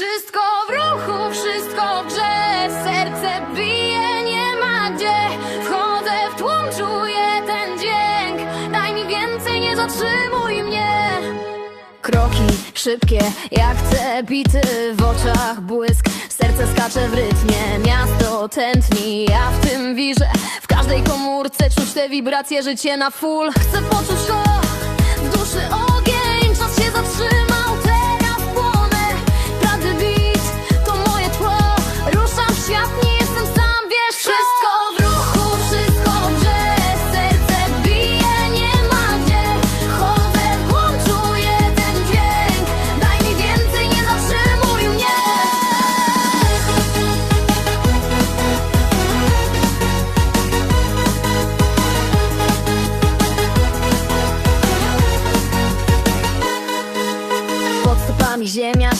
Wszystko w ruchu, wszystko grze. Serce bije, nie ma gdzie. Wchodzę w tłum, czuję ten dźwięk. Daj mi więcej, nie zatrzymuj mnie. Kroki szybkie, jak chcę bity w oczach błysk. Serce skacze w rytmie, miasto tętni. Ja w tym wirzę, w każdej komórce Czuć te wibracje, życie na full. Chcę poczuć to, w duszy ogień Czas się zatrzymał,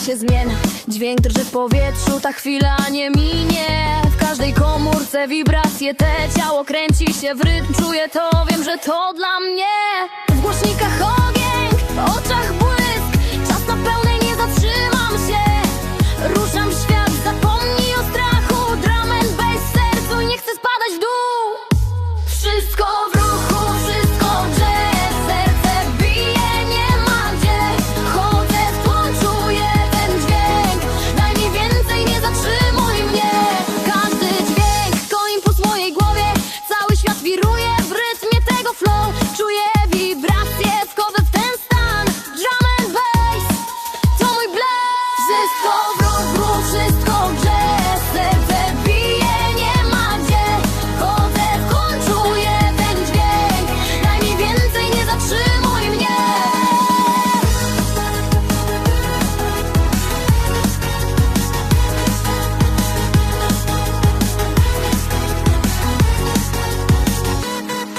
się zmienia. Dźwięk drży w powietrzu, ta chwila nie minie. W każdej komórce wibracje te Ciało kręci się w rytm, czuję to Wiem, że to dla mnie. W głośnikach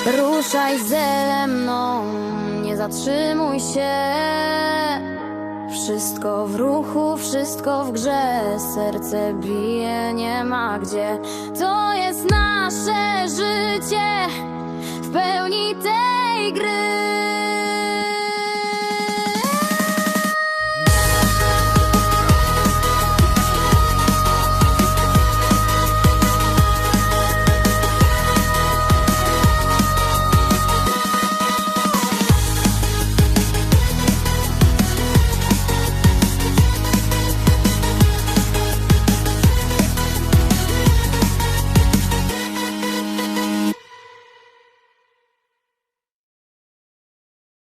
Ruszaj ze mną, nie zatrzymuj się. Wszystko w ruchu, wszystko w grze. Serce bije, nie ma gdzie. To jest nasze życie W pełni tej gry